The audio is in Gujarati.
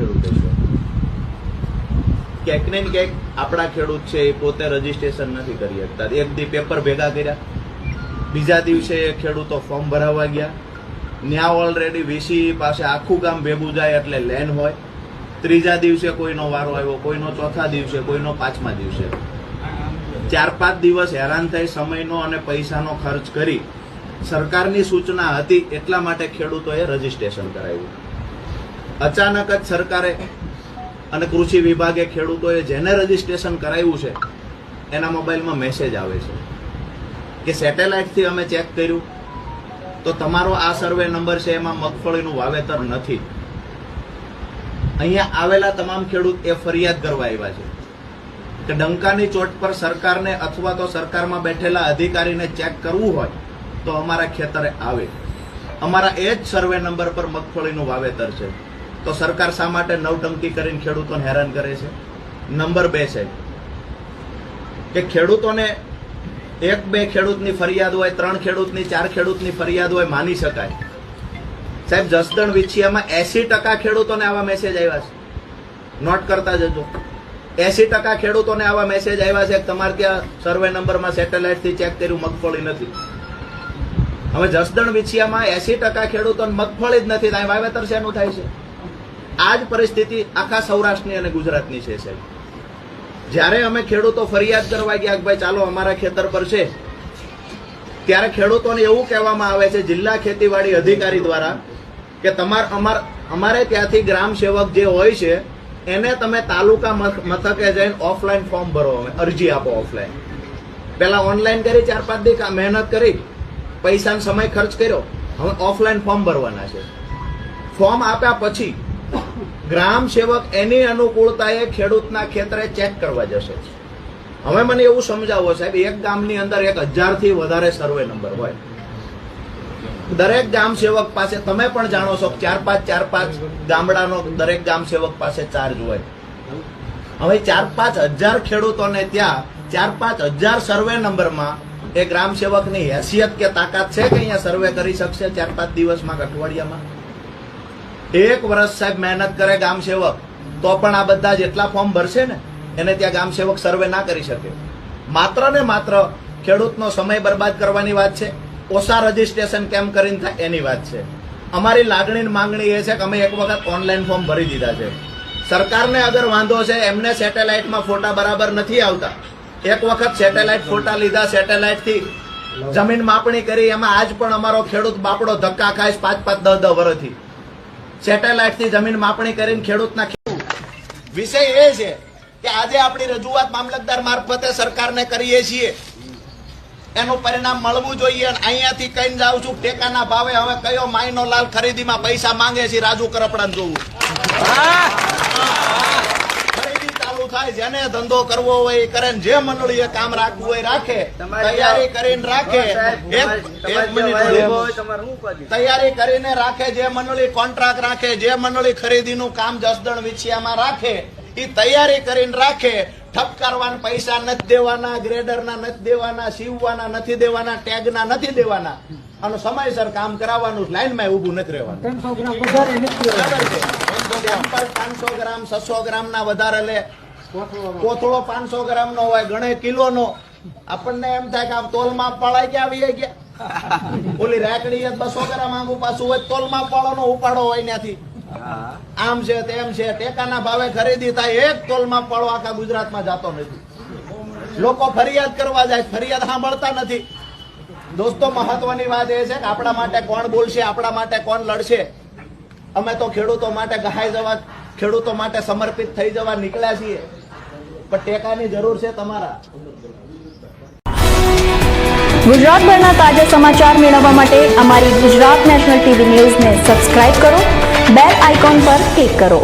ખેડૂતો છે. ક્યાંક ને ક્યાંક આપણા ખેડૂત છે એ પોતે રજીસ્ટ્રેશન નથી કરી શકતા. એક દી પેપર ભેગા કર્યા. બીજા દિવસે ખેડૂતો ફોર્મ ભરાવવા ગયા. ન્યા ઓલરેડી વીસી પાસે આખું ગામ ભેગું જાય એટલે લેન હોય. ત્રીજા દિવસે કોઈનો વારો આવ્યો, કોઈનો ચોથા દિવસે, કોઈનો પાંચમા દિવસે. ચાર પાંચ દિવસ હેરાન થઈ સમયનો અને પૈસાનો ખર્ચ કરી સરકારની સૂચના હતી એટલા માટે ખેડૂતોએ રજીસ્ટ્રેશન કરાવ્યું. અચાનક જ સરકારે અને કૃષિ વિભાગે ખેડૂતોએ જેને રજીસ્ટ્રેશન કરાવ્યું છે, એના મોબાઈલમાં મેસેજ આવે છે કે સેટેલાઇટથી અમે ચેક કર્યું. તો તમારો આ સર્વે નંબર છે, એમાં મગફળીનું વાવેતર નથી. અહીંયા આવેલા તમામ ખેડૂત એ ફરિયાદ કરવા આવ્યા છે કે ડંકાની ચોટ પર સરકારને અથવા તો સરકારમાં બેઠેલા અધિકારીને ચેક કરવું હોય, તો અમારા ખેતરે આવે. અમારા એ જ સર્વે નંબર પર મગફળીનું વાવેતર છે. તો સરકાર શા માટે નવટંકી કરીને ખેડૂતોને હેરાન કરે છે? નંબર બે છે કે ખેડૂતોને એક બે ખેડૂતની ફરિયાદ હોય, ત્રણ ખેડૂતની, ચાર ખેડૂતની ફરિયાદ હોય, માની શકાય. સાહેબ, જસદણ વિછિયામાં એસી ટકા ખેડૂતોને આવા મેસેજ આવ્યા છે. નોટ કરતા જજો. એસી ટકા ખેડૂતોને આવા મેસેજ આવ્યા છે તમારે ત્યાં સર્વે નંબરમાં સેટેલાઇટથી ચેક કર્યું, મગફળી નથી. હવે જસદણ વિછિયામાં એસી ટકા ખેડૂતોને મગફળી જ નથી વાવેતર શેનું થાય છે? આ જ પરિસ્થિતિ આખા સૌરાષ્ટ્રની અને ગુજરાતની છે, સાહેબ. જ્યારે અમે ખેડૂતો ફરિયાદ કરવા ગયા કે ભાઈ ચાલો અમારા ખેતર પર છે, ત્યારે ખેડૂતોને એવું કહેવામાં આવે છે, જિલ્લા ખેતીવાડી અધિકારી દ્વારા કે તમાર, અમાર, અમારે ત્યાંથી ગ્રામ સેવક જે હોય છે, એને તમે તાલુકા મથ- મથકે જઈને ઓફલાઈન ફોર્મ ભરો, અમે અરજી આપો ઓફલાઈન. પેલા ઓનલાઈન કરી, ચાર પાંચ દી મહેનત કરી, પૈસાનો સમય ખર્ચ કર્યો, હવે ઓફલાઈન ફોર્મ ભરવાના છે. ફોર્મ આપ્યા પછી ગ્રામ સેવક એની અનુકૂળતાએ ખેડૂતના ખેતરે ચેક કરવા જશે. હવે મને એવું સમજાવો સાહેબ, એક ગામની અંદર એક હજારથી વધારે સર્વે નંબર હોય. દરેક ગામ સેવક પાસે, તમે પણ જાણો છો ચાર પાંચ ચાર પાંચ ગામડાનો દરેક ગામ સેવક પાસે ચાર્જ હોય. હવે ચાર પાંચ હજાર ખેડૂતોને ત્યાં ચાર પાંચ હજાર સર્વે નંબરમાં એ ગ્રામ સેવકની હેસિયત કે તાકાત છે કે અહીંયા સર્વે કરી શકશે ચાર પાંચ દિવસમાં અઠવાડિયામાં? એક વર્ષ સાહેબ મહેનત કરે ગામ સેવક, તો પણ આ બધા જેટલા ફોર્મ ભરશે ને, એને ત્યાં ગામ સેવક સર્વે ના કરી શકે. માત્ર ને માત્ર ખેડૂતનો સમય બરબાદ કરવાની વાત છે, ઓછા રજીસ્ટ્રેશન કેમ કરીને થાય એની વાત છે. અમારી લાગણી માંગણી એ છે કે અમે એક વખત ઓનલાઈન ફોર્મ ભરી દીધા છે. સરકારને અગર વાંધો છે, એમને સેટેલાઇટમાં ફોટા બરાબર નથી આવતા. એક વખત સેટેલાઇટ ફોટા લીધા સેટેલાઇટથી જમીન માપણી કરી, એમાં આજ પણ અમારો ખેડૂત બાપડો ધક્કા ખાય પાંચ પાંચ, દસ દસ વર્ષથી. સેટેલાઇટથી જમીન માપણી કરીને ખેડૂતના ખેડૂત વિષય એ છે કે આજે આપણી રજૂઆત મામલતદાર મારફતે સરકારને કરીએ છીએ. એનું પરિણામ મળવું જોઈએ અહીંયાથી કઈ જાઉં છું ટેકાના ભાવે હવે કયો માયનો લાલ ખરીદીમાં પૈસા માંગે છે રાજુ કરપડા જોવું. જેને ધંધો કરવો હોય એ કરે જે મંડળીએ કામ રાખવું હોય રાખે. તૈયારી કરીને રાખે. એક એક મિનિટ તૈયારી કરીને રાખે જે મંડળી કોન્ટ્રાક્ટ રાખે જે મંડળી ખરીદીનું કામ જસદણ વિછિયામાં રાખે એ તૈયારી કરીને રાખે. ઠપકારવાના પૈસા નથી દેવાના ગ્રેડરના નથી દેવાના સીવવાના નથી દેવાના ટેગના નથી દેવાના. અને સમયસર કામ કરાવવાનું લાઈનમાં ઊભું નથી રહેવાનું. પાંચસો ગ્રામ છસો ગ્રામ ના વધારે લે. કોથળો પાંચસો ગ્રામ નો હોય ગણે કિલો નો આપણને એમ થાય કે આ તોલમાં પડાય કે આવી ગયા? ઓલી રાખડી બસો ગ્રામ આંગુ પાછું હોય તોલમાં પાડો નો ઉપાડો હોય ત્યાંથી આમ છે તેમ છે ટેકાના ભાવે ખરીદી થાય એક તોલમાં પાડો આખા ગુજરાતમાં જાતો નથી. લોકો ફરિયાદ કરવા જાય ફરિયાદ સાંભળતા નથી. દોસ્તો મહત્વની વાત એ છે કે આપણા માટે કોણ બોલશે આપણા માટે કોણ લડશે? અમે તો ખેડૂતો માટે ગહાય જવા ખેડૂતો માટે સમર્પિત થઈ જવા નીકળ્યા છીએ. પણ ટેકાની જરૂર છે તમારા. ગુજરાતભરના તાજા સમાચાર મેળવવા માટે અમારી ગુજરાત નેશનલ ટીવી ન્યૂઝને સબસ્ક્રાઇબ કરો, બેલ આઇકોન પર ક્લિક કરો.